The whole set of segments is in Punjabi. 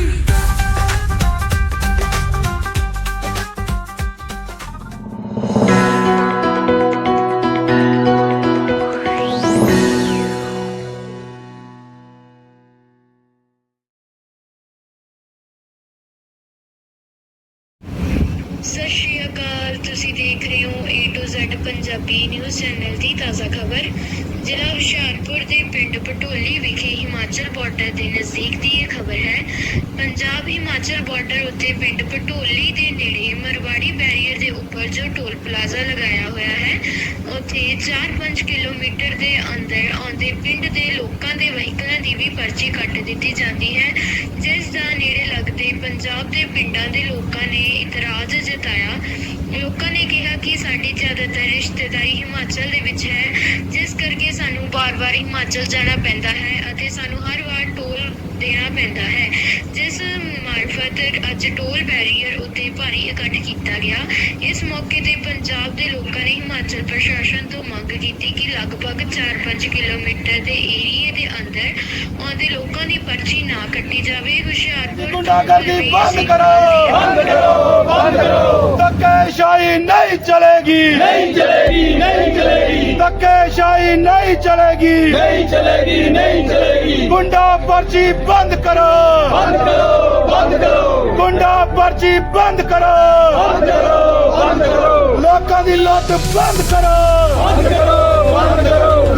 free. ਸਤਿ ਸ਼੍ਰੀ ਅਕਾਲ, ਤੁਸੀਂ ਦੇਖ ਰਹੇ ਹੋ A to Z Punjabi news channel ਦੀ ਤਾਜ਼ਾ ਖਬਰ। ਜ਼ਿਲ੍ਹਾ ਹੁਸ਼ਿਆਰਪੁਰ ਦੇ ਪਿੰਡ ਪਟੋਲੀ ਵਿਖੇ ਹਿਮਾਚਲ ਬਾਰਡਰ ਦੇ ਨਜ਼ਦੀਕ ਦੀ ਇਹ ਖਬਰ ਹੈ। ਪੰਜਾਬ ਹਿਮਾਚਲ ਬਾਰਡਰ ਉੱਤੇ ਪਿੰਡ ਪਟੋਲੀ ਦੇ ਨੇੜੇ ਮਰਵਾੜੀ ਬੈਰੀਅਰ ਦੇ ਉੱਪਰ ਜੋ ਟੋਲ ਪਲਾਜ਼ਾ ਲਗਾਇਆ ਹੋਇਆ ਹੈ, ਉੱਥੇ 4-5 ਕਿਲੋਮੀਟਰ ਦੇ ਅੰਦਰ ਆਉਂਦੇ ਪਿੰਡ ਦੇ ਲੋਕਾਂ ਦੇ ਵਹੀਕਲਾਂ ਦੀ ਵੀ ਪਰਚੀ ਕੱਟ ਦਿੱਤੀ ਜਾਂਦੀ ਹੈ। ਜਿਸ ਦਾ ਨੇੜੇ ਲੱਗਦੇ ਪੰਜਾਬ ਦੇ ਪਿੰਡਾਂ ਦੇ ਲੋਕਾਂ ਨੇ ਇਤਰਾਜ਼ ਜਤਾਇਆ। ਲੋਕਾਂ ਨੇ ਕਿਹਾ ਕਿ ਸਾਡੀ ਜ਼ਿਆਦਾਤਰ ਰਿਸ਼ਤੇਦਾਰੀ ਹਿਮਾਚਲ ਦੇ ਵਿੱਚ ਹੈ, ਜਿਸ ਕਰਕੇ ਸਾਨੂੰ ਬਾਰ-ਬਾਰ ਹਿਮਾਚਲ ਜਾਣਾ ਪੈਂਦਾ ਹੈ ਅਤੇ ਸਾਨੂੰ ਹਰ ਵਾਰ ਟੋਲ ਦੇਣਾ ਪੈਂਦਾ ਹੈ, ਜਿਸ ਮਾਰਫਤ ਅੱਜ ਟੋਲ ਬੈਰੀਅਰ ਉੱਤੇ ਭਾਰੀ ਇਕੱਠ ਕੀਤਾ ਗਿਆ। ਇਸ ਮੌਕੇ ਤੇ ਪੰਜਾਬ ਦੇ ਲੋਕਾਂ ਨੇ ਹਿਮਾਚਲ ਪ੍ਰਸ਼ਾਸਨ ਤੋਂ ਮੰਗ ਕੀਤੀ ਕਿ ਲਗਭਗ 4-5 ਕਿਲੋਮੀਟਰ ਦੇ ਏਰੀਏ ਦੇ ਅੰਦਰ ਲੋਕਾਂ ਦੀ ਪਰਚੀ ਨਾ ਕੱਟੀ ਜਾਵੇ ਹੁਸ਼ਿਆਰਪੁਰ ਗੁੰਡਾਗਰਦੀ ਬੰਦ ਕਰੋ ਬੰਦ ਕਰੋ ਬੰਦ ਕਰੋ। ਧੱਕੇਸ਼ਾਹੀ ਨਹੀਂ ਚਲੇਗੀ। ਨਹੀਂ ਚਲੇਗੀ ਨਹੀਂ ਚਲੇਗੀ। ਧੱਕੇਸ਼ਾਹੀ ਨਹੀਂ ਚਲੇਗੀ। ਨਹੀਂ ਚਲੇਗੀ ਨਹੀਂ ਚਲੇਗੀ। ਗੁੰਡਾ ਪਰਚੀ ਬੰਦ ਕਰੋ। ਬੰਦ ਕਰੋ ਬੰਦ ਕਰੋ। ਗੁੰਡਾ ਪਰਚੀ ਬੰਦ ਕਰੋ। ਬੰਦ ਕਰੋ ਬੰਦ ਕਰੋ। ਲੋਕਾਂ ਦੀ ਲੁੱਟ ਬੰਦ ਕਰੋ। ਬੰਦ ਕਰੋ ਬੰਦ ਕਰੋ।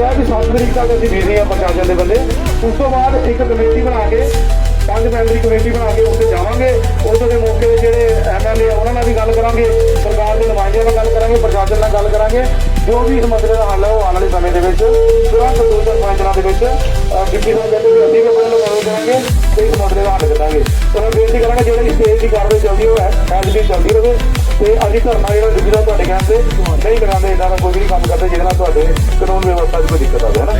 ਕਿਹਾ ਵੀ 7 ਤਰੀਕ ਤੱਕ ਅਸੀਂ ਦੇ ਆ ਪ੍ਰਸ਼ਾਸਨ ਦੇ ਬੰਦੇ ਉਸ ਤੋਂ ਬਾਅਦ ਇੱਕ ਕਮੇਟੀ ਬਣਾ ਕੇ, ਪੰਜ ਮੈਂਬਰੀ ਕਮੇਟੀ ਬਣਾ ਕੇ ਉੱਥੇ ਜਾਵਾਂਗੇ। ਉੱਥੇ ਦੇ ਮੌਕੇ ਤੇ ਜਿਹੜੇ ਐਮਐਲਏ ਉਹਨਾਂ ਨਾਲ ਵੀ ਗੱਲ ਕਰਾਂਗੇ। ਸਰਕਾਰ ਦੇ ਨੁਮਾਇੰਦਿਆਂ ਨਾਲ ਗੱਲ ਕਰਾਂਗੇ, ਪ੍ਰਸ਼ਾਸਨ ਨਾਲ ਗੱਲ ਕਰਾਂਗੇ। ਜੋ ਵੀ ਇਸ ਮਸਲੇ ਦਾ ਹੱਲ ਹੈ ਉਹ ਆਉਣ ਵਾਲੇ ਸਮੇਂ ਦੇ ਵਿੱਚ। ਤੁਰੰਤ ਦੋ ਦਿਨਾਂ ਦੇ ਵਿੱਚ ਡਿਪਟੀ ਸਾਹਿਬ ਕਹਿੰਦੇ ਵੀ ਅਸੀਂ ਵੀ ਆਪਣੇ ਲੋਕਾਂ ਕਰਾਂਗੇ ਤੇ ਇਸ ਮਸਲੇ ਦਾ ਹੱਲ ਕਰਾਂਗੇ ਤਾਂ ਮੈਂ ਬੇਨਤੀ ਕਰਾਂਗਾ ਜਿਹੜੀ ਸਟੇਜ ਦੀ ਕਾਰਵਾਈ ਚੱਲਦੀ ਉਹ ਹੈ ਐਸ ਵੀ ਚੱਲਦੀ ਰਹੇ ਤੇ ਅਸੀਂ ਧਰਨਾ ਜਿਹੜਾ ਡਿਪਟੀ ਸਾਹਿਬ ਤੁਹਾਡੇ ਕਹਿਣ ਤੇ ਨਹੀਂ ਕਰਾਂਗੇ ਇਦਾਂ ਦਾ ਕੋਈ ਵੀ ਕੰਮ ਕਰਦੇ ਜਿਹਦੇ ਨਾਲ ਤੁਹਾਡੇ ਕਾਨੂੰਨ ਵਿਵਸਥਾ 'ਚ ਕੋਈ ਦਿੱਕਤ ਆਵੇ ਹੈ ਨਾ?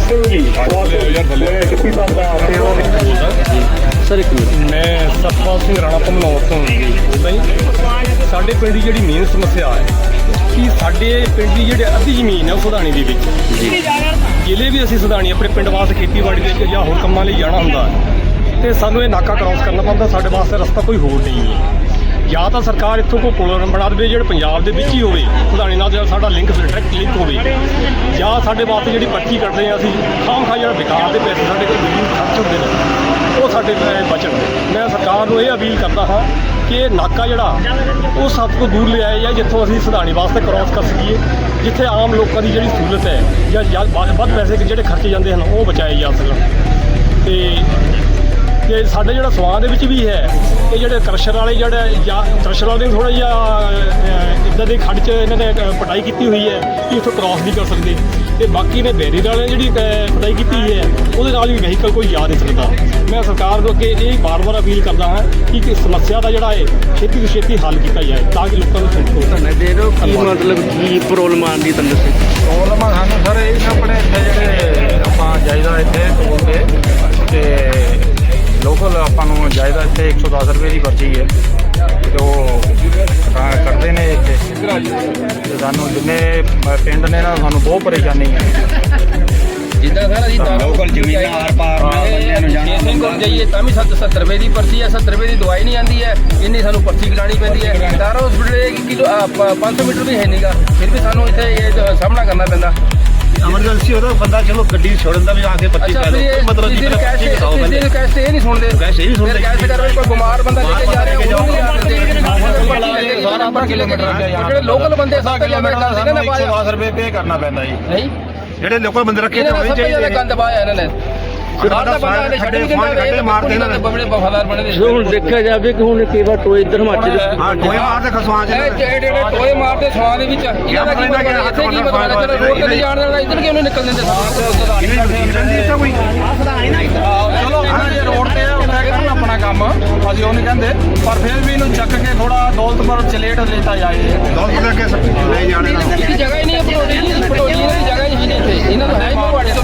ਸਿੰਘ ਜੀ ਮੈਂ ਕਿੱਥੇ ਸਾਹਿਬ ਦਾ ਸੇਵਾ ਮੈਂ ਸਤਪਾਲ ਸਿੰਘ ਰਾਣਾ ਭਮਨੌਰ ਤੋਂ ਬੋਲਦਾ ਜੀ ਸਾਡੇ ਪਿੰਡ ਦੀ ਜਿਹੜੀ ਮੇਨ ਸਮੱਸਿਆ ਹੈ ਕਿ ਸਾਡੇ ਪਿੰਡ ਦੀ ਜਿਹੜੀ ਅੱਧੀ ਜ਼ਮੀਨ ਹੈ ਉਹ ਸੁਧਾਣੀ ਦੇ ਵਿੱਚ। ਜ਼ਿਲ੍ਹੇ ਵੀ ਅਸੀਂ ਸੁਧਾਣੀ ਆਪਣੇ ਪਿੰਡ ਵਾਸਤੇ ਖੇਤੀਬਾੜੀ ਦੇ ਜਾਂ ਹੋਰ ਕੰਮਾਂ ਲਈ ਜਾਣਾ ਹੁੰਦਾ ਤੇ ਸਾਨੂੰ ਇਹ ਨਾਕਾ ਕ੍ਰਾਸ ਕਰਨਾ ਪੈਂਦਾ ਸਾਡੇ ਵਾਸਤੇ ਰਸਤਾ ਕੋਈ ਹੋਰ ਨਹੀਂ ਹੈ। ਜਾਂ ਤਾਂ ਸਰਕਾਰ ਇੱਥੋਂ ਕੋਈ ਪੁਲ ਬਣਾ ਦੇਵੇ ਜਿਹੜਾ ਪੰਜਾਬ ਦੇ ਵਿੱਚ ਹੀ ਹੋਵੇ। ਸੁਧਾਣੀ ਨਾਲ ਜਿਹੜਾ ਸਾਡਾ ਲਿੰਕ ਡਾਇਰੈਕਟ ਲਿੰਕ ਹੋਵੇ। ਜਾਂ ਸਾਡੇ ਵਾਸਤੇ ਜਿਹੜੀ ਪਰਚੀ ਕੱਢਦੇ ਆ ਅਸੀਂ ਖਾਮ ਖਾ ਜਿਹੜਾ ਵਿਕਾਸ ਦੇ ਪੈਸੇ ਸਾਡੇ ਕੋਲ ਬਿਜਲੀ ਖਰਚ ਹੁੰਦੇ ਨੇ ਉਹ ਸਾਡੇ ਅਹ, ਬਚਣ। ਮੈਂ ਸਰਕਾਰ ਨੂੰ ਇਹ ਅਪੀਲ ਕਰਦਾ ਹਾਂ ਕਿ ਇਹ ਨਾਕਾ ਜਿਹੜਾ ਉਹ ਸਭ ਤੋਂ ਦੂਰ ਲਿਆਇਆ ਜਾਏ ਜਿੱਥੋਂ ਅਸੀਂ ਸੁਧਾਣੀ ਵਾਸਤੇ ਕ੍ਰਾਸ ਕਰ ਸਕੀਏ ਜਿੱਥੇ ਆਮ ਲੋਕਾਂ ਦੀ ਜਿਹੜੀ ਸਹੂਲਤ ਹੈ ਜਾਂ ਵੱਧ ਵੱਧ ਪੈਸੇ ਜਿਹੜੇ ਖਰਚੇ ਜਾਂਦੇ ਹਨ ਉਹ ਬਚਾਏ ਜਾ ਸਕਣ। ਤੇ ਤੇ ਸਾਡੇ ਜਿਹੜਾ ਸਵਾਦ ਦੇ ਵਿੱਚ ਵੀ ਹੈ ਇਹ ਜਿਹੜੇ ਕ੍ਰਸ਼ਰ ਵਾਲੇ ਜਿਹੜੇ ਜਾਂ ਕ੍ਰਸ਼ਰ ਵਾਲੇ ਥੋੜਾ ਜਿਹਾ ਇਦਾਂ ਦੇ ਖੱਡ 'ਚ ਇਹਨਾਂ ਨੇ ਪਟਾਈ ਕੀਤੀ ਹੋਈ ਹੈ ਕਿ ਇੱਥੋਂ ਕ੍ਰਾਸ ਨਹੀਂ ਕਰ ਸਕਦੇ। ਤੇ ਬਾਕੀ ਨੇ ਬੈਰੀਅਰ ਵਾਲੇ ਜਿਹੜੀ ਪਟਾਈ ਕੀਤੀ ਹੈ ਉਹਦੇ ਨਾਲ ਵੀ ਵਹੀਕਲ ਕੋਈ ਜਾ ਨਹੀਂ ਸਕਦਾ। ਮੈਂ ਸਰਕਾਰ ਨੂੰ ਅੱਗੇ ਇਹ ਬਾਰ-ਬਾਰ ਅਪੀਲ ਕਰਦਾ ਹਾਂ ਕਿ ਇਸ ਸਮੱਸਿਆ ਦਾ ਜਿਹੜਾ ਹੈ ਛੇਤੀ ਤੋਂ ਛੇਤੀ ਹੱਲ ਕੀਤਾ ਜਾਏ ਤਾਂ ਕਿ ਲੋਕਾਂ ਨੂੰ ਸੰਤੋਸ਼ ਹੋਵੇ। ਦੇ ਦਿਓ ਕੀ ਮਤਲਬ ਕੀ ਪ੍ਰੋਬਲਮ ਆਉਂਦੀ ਤੁਹਾਨੂੰ ਦੱਸੋ ਪ੍ਰੋਬਲਮ ਸਾਨੂੰ ਸਰ ਇਹ ਨਾ ਆਪਣੇ ਇੱਥੇ ਜਿਹੜੇ ਆਪਾਂ ਜਾਇਦਾ ਇੱਥੇ ਟੋਲ ਤੇ ਤੇ ਜਾਇਦਾ ਇੱਥੇ 110 ਰੁਪਏ ਦੀ ਪਰਚੀ ਹੈ ਤੇ ਉਹ ਤਾਂ ਕਰਦੇ ਨੇ ਇੱਥੇ। ਤੇ ਸਾਨੂੰ ਜਿੰਨੇ ਪਿੰਡ ਨੇ ਨਾ ਸਾਨੂੰ ਬਹੁਤ ਪਰੇਸ਼ਾਨੀ ਹੈ। ਜਿੱਦਾਂ ਸਰ ਅਸੀਂ ਲੋਕਲ ਜ਼ਮੀਨਾਂ ਆਰ ਪਾਰ ਬੰਦਿਆਂ ਨੂੰ ਜਾਣਾ ਕੋਲ ਜਾਈਏ ਤਾਂ ਵੀ 70 ਰੁਪਏ ਦੀ ਪਰਚੀ ਹੈ 70 ਰੁਪਏ ਦੀ ਦਵਾਈ ਨਹੀਂ ਆਂਦੀ ਹੈ। ਇੰਨੀ ਸਾਨੂੰ ਪਰਚੀ ਕਟਾਣੀ ਪੈਂਦੀ ਹੈ। ਦਾਰਾ ਹਸਪੀਟਲ ਕਿਲੋ 500 ਮੀਟਰ ਵੀ ਹੈ ਨਹੀਂਗਾ ਫਿਰ ਵੀ ਸਾਨੂੰ ਇੱਥੇ ਇਹ ਸਾਹਮਣਾ ਕਰਨਾ ਪੈਂਦਾ। ਐਮਰਜੈਂਸੀ ਹੋਦਾ ਬੰਦਾ ਚਲੋ ਗੱਡੀ ਛੋੜ ਦਿੰਦਾ ਵੀ ਆ ਕੇ ਪੱਚੀ ਅੱਛਾ ਫਿਰ ਇਹ ਮਤਲਬ ਜਿਸ ਦਿਨ ਕੈਸ਼ ਜਿਸ ਦਿਨ ਕੈਸ਼ ਤੇ ਇਹ ਨਹੀਂ ਸੁਣਦੇ। ਕੈਸ਼ ਇਹ ਨਹੀਂ ਸੁਣਦੇ। ਕੈਸ਼ ਕਰ ਕੋਈ ਬਿਮਾਰ ਬੰਦਾ ਲੈ ਕੇ ਜਾ ਰਿਹਾ ਉਹਨੂੰ ਨਹੀਂ ਸਾਰਾ ਪਰ ਕਿਲੋਮੀਟਰ ਜਿਹੜੇ ਲੋਕਲ ਬੰਦੇ ਸਭ ਕਿਲੋਮੀਟਰ ਦਾ ਨੇ 110 ਰੁਪਏ ਪੇ ਕਰਨਾ ਪੈਂਦਾ ਜੀ। ਨਹੀਂ। ਜਿਹੜੇ ਲੋਕਲ ਬੰਦੇ ਰੱਖੇ ਤਾਂ ਜ਼ਿਆਦਾ ਚਾਹੀਦੇ ਗੰਦ ਪਾਇਆ ਇਹਨਾਂ ਨੇ। ਬਾਹਰ ਦਾ ਬੰਦਾ ਇਹਨੇ ਛੱਡ ਵੀ ਦਿੰਦਾ ਖੱਡੇ ਮਾਰਦੇ ਇਹਨਾਂ ਨੇ। ਬੜੇ ਵਫਾਦਾਰ ਬਣੇ ਦੇ ਜੋ ਹੁਣ ਦੇਖਿਆ ਜਾਵੇ ਕਿ ਹੁਣ ਕਈ ਵਾਰ ਟੋਏ ਇੱਧਰ ਹਿਮਾਚਲ ਹਾਂ ਟੋਏ ਮਾਰਦੇ ਖਸਵਾਂ ਚ ਇਹ ਜਿਹੜੇ ਜਿਹੜੇ ਟੋਏ ਮਾਰਦੇ ਸਵਾਦ ਦੇ ਵਿੱਚ ਇਹਨਾਂ ਦਾ ਕੀ ਪਤਾ ਇੱਥੇ ਕੀ ਪਤਾ ਚਲੋ ਰੋਡ ਤੇ ਨਹੀਂ ਜਾਣ ਦੇਣਾ ਇੱਧਰ ਕਿਉਂ ਨਹੀਂ ਨਿਕਲ ਦਿੰਦੇ ਕੋਈ ਚਲੋ ਇਹਨਾਂ ਜੇ ਰੋਡ ਤੇ ਆ ਉੱਥੇ ਕਰਨ ਆਪਣਾ ਕੰਮ। ਅਸੀਂ ਉਹ ਨਹੀਂ ਕਹਿੰਦੇ ਪਰ ਫਿਰ ਵੀ ਇਹਨੂੰ ਚੱਕ ਕੇ ਥੋੜਾ ਦੌਲਤਪੁਰ ਚਲੇਟ ਲੈਤਾ ਜਾਏ। ਕੇ ਅੱਗੇ ਲੈ ਜਾਣੇ ਇਹਦੀ ਜਗ੍ਹਾ ਹੀ ਨਹੀਂ ਪਟੋਲੀ ਦੀ ਦੀ ਜਗ੍ਹਾ ਹੀ ਨਹੀਂ ਇੱਥੇ। ਇਹਨਾਂ ਦਾ ਹੈ ਹੀ ਮੋਹਾੜੇ ਤੋਂ